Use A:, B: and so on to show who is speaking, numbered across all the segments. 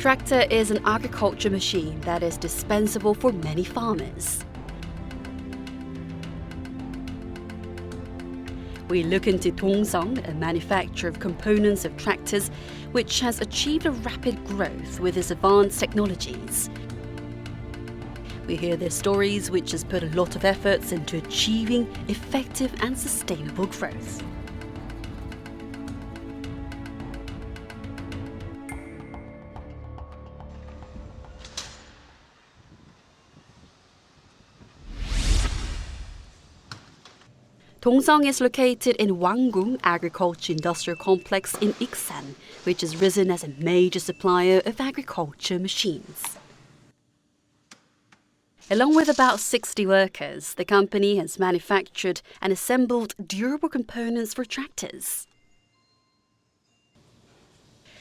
A: Tractor is an agriculture machine that is dispensable for many farmers. We look into Dongsung, a manufacturer of components of tractors, which has achieved a rapid growth with its advanced technologies. We hear their stories, which has put a lot of efforts into achieving effective and sustainable growth. Dongsung is located in Wanggung Agriculture Industrial Complex in Iksan, which has risen as a major supplier of agriculture machines. Along with about 60 workers, the company has manufactured and assembled durable components for tractors.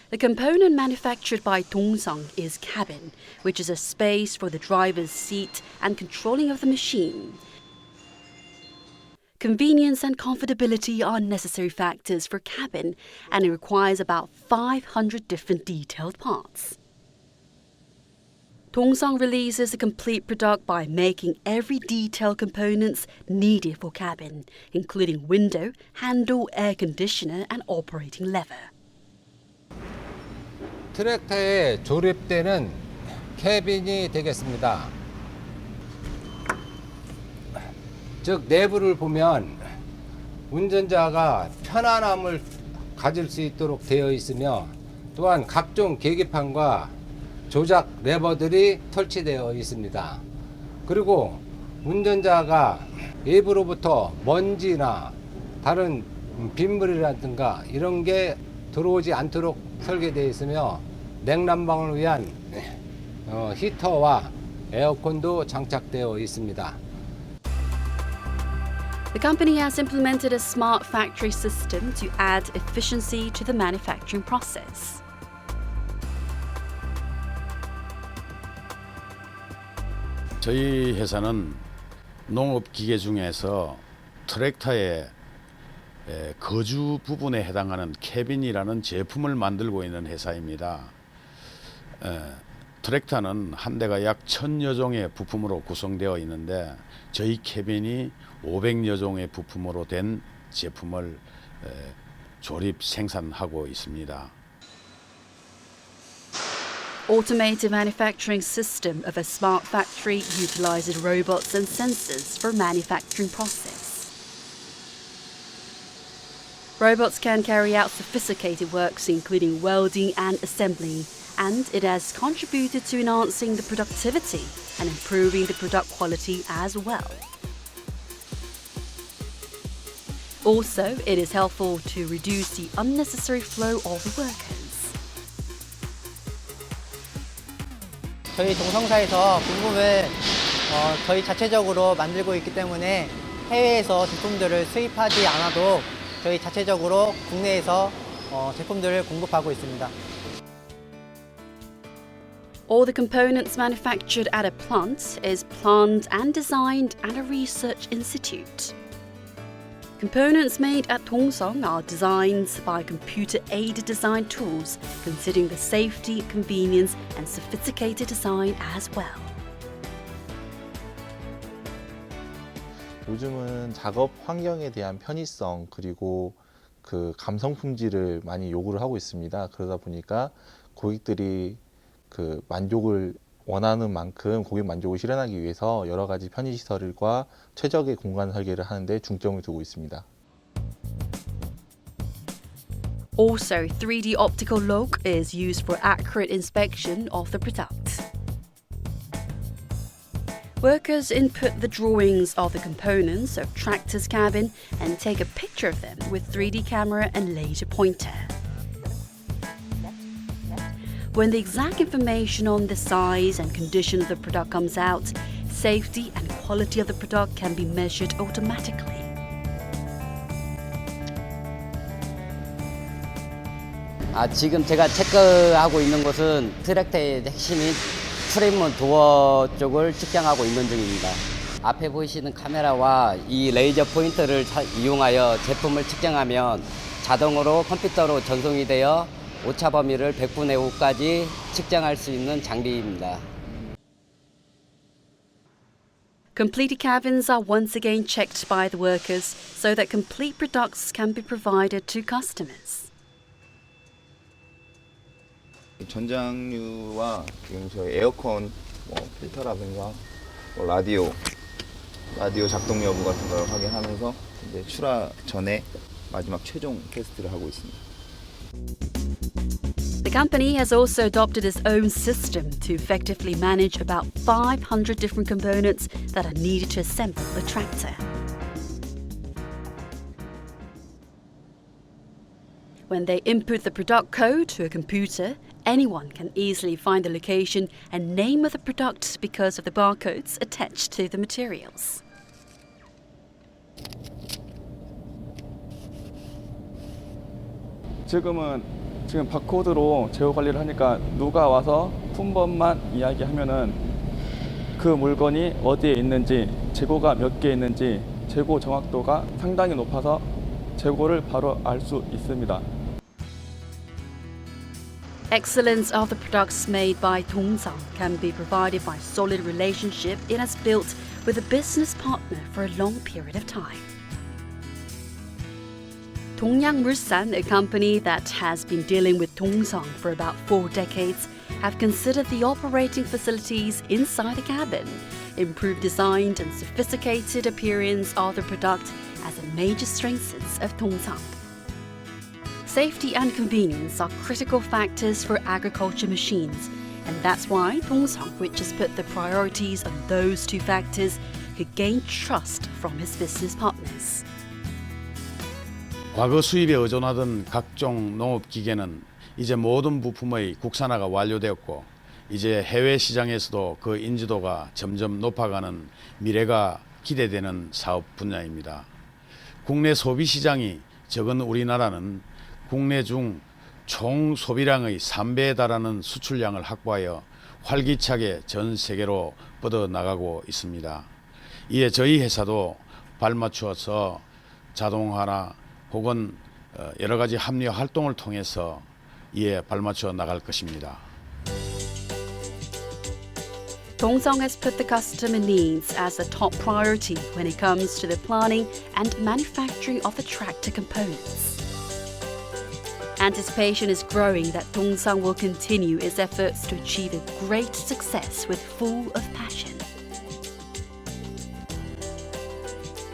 A: The component manufactured by Dongsung is cabin, which is a space for the driver's seat and controlling of the machine. Convenience and comfortability are necessary factors for cabin, and it requires about 500 different detailed parts. Dongsung releases a complete product by making every detailed components needed for cabin, including window, handle, air conditioner, and operating lever.
B: 트랙터에 조립되는 캐빈이 되겠습니다. 즉 내부를 보면 운전자가 편안함을 가질 수 있도록 되어 있으며 또한 각종 계기판과 조작 레버들이 설치되어 있습니다. 그리고 운전자가 외부로부터 먼지나 다른 빗물이라든가 이런 게 들어오지 않도록 설계되어 있으며 냉난방을 위한 어, 히터와 에어컨도 장착되어 있습니다.
A: The company has implemented a smart factory system to add efficiency to the manufacturing process.
C: 저희 회사는 농업 기계 중에서 트랙터의 에, 거주 부분에 해당하는 캐빈이라는 제품을 만들고 있는 회사입니다. 에, 트랙터는 한 대가 약 천여 종의 부품으로 구성되어 있는데 저희 캐빈이 500여 종의 부품으로 된 제품을 에, 조립 생산하고 있습니다.
A: Automated manufacturing system of a smart factory utilizes robots and sensors for manufacturing process. Robots can carry out sophisticated works including welding and assembly, and it has contributed to enhancing the productivity and improving the product quality as well. Also, it is helpful to reduce the unnecessary flow of workers.
D: 저희 동성사에서 부품을 어, 저희 자체적으로 만들고 있기 때문에 해외에서 제품들을 수입하지 않아도 저희 자체적으로 국내에서 어, 제품들을 공급하고 있습니다.
A: All the components manufactured at a plant is planned and designed at a research institute. Components made at Dongsung are designed by computer-aided design tools, considering the safety, convenience, and sophisticated design as well.
E: 요즘은 작업 환경에 대한 편의성 그리고 그 감성 품질을 많이 요구를 하고 있습니다. 그러다 보니까 고객들이 그 만족을 원하는 만큼 고객 만족을 실현하기 위해서 여러 가지 편의 시설과 최적의 공간 설계를 하는데 중점을 두고 있습니다.
A: Also, 3D optical log is used for accurate inspection of the product. Workers input the drawings of the components of tractor's cabin and take a picture of them with 3D camera and laser pointer. When the exact information on the size and condition of the product comes out, safety and quality of the product can be measured automatically.
F: 아, 지금 제가 체크하고 있는 곳은 트랙터의 핵심인 프레임먼 도어 쪽을 측정하고 있는 중입니다. 앞에 보이시는 카메라와 이 레이저 포인터를 사- 이용하여 제품을 측정하면 자동으로 컴퓨터로 전송이 되어 오차 범위를 100분의 5까지 측정할 수 있는 장비입니다.
A: Completed cabins are once again checked by the workers so that complete products can be provided to customers.
G: 전장류와 지금 저희 에어컨 뭐 필터라든가 뭐 라디오 라디오 작동 여부 같은 걸 확인하면서 이제 출하 전에 마지막 최종 테스트를 하고 있습니다.
A: The company has also adopted its own system to effectively manage about 500 different components that are needed to assemble the tractor. When they input the product code to a computer, anyone can easily find the location and name of the product because of the barcodes attached to the materials.
H: 지금은 지금 바코드로 재고 관리를 하니까 누가 와서 품번만 이야기하면은 그 물건이 어디에 있는지 재고가 몇 개 있는지 재고 정확도가 상당히 높아서 재고를 바로 알 수 있습니다.
A: Excellence of the products made by Dongzang can be provided by solid relationship it has built with a business partner for a long period of time. Dongyang Mulsan, a company that has been dealing with Dongzang for about four decades, have considered the operating facilities inside the cabin, improved design and sophisticated appearance of the product as a major strengths of Dongzang. Safety and convenience are critical factors for agriculture machines, and that's why Dongzhang, which has put the priorities on those two factors, could gain trust from his business partners.
C: 과거 수입에 의존하던 각종 농업 기계는 이제 모든 부품의 국산화가 완료되었고 이제 해외 시장에서도 그 인지도가 점점 높아가는 미래가 기대되는 사업 분야입니다. 국내 소비 시장이 적은 우리나라는 국내 중 총 소비량의 3배에 달하는 수출량을 확보하여 활기차게 전 세계로 뻗어 나가고 있습니다. 이에 저희 회사도 발맞추어서 자동화나 혹은 어, 여러 가지 합리화 활동을 통해서 이에 발맞춰 나갈 것입니다.
A: Dongzhang has put the customer needs as a top priority when it comes to the planning and manufacturing of the tractor components. Anticipation is growing that Dongzhang will continue its efforts to achieve a great success with full of passion.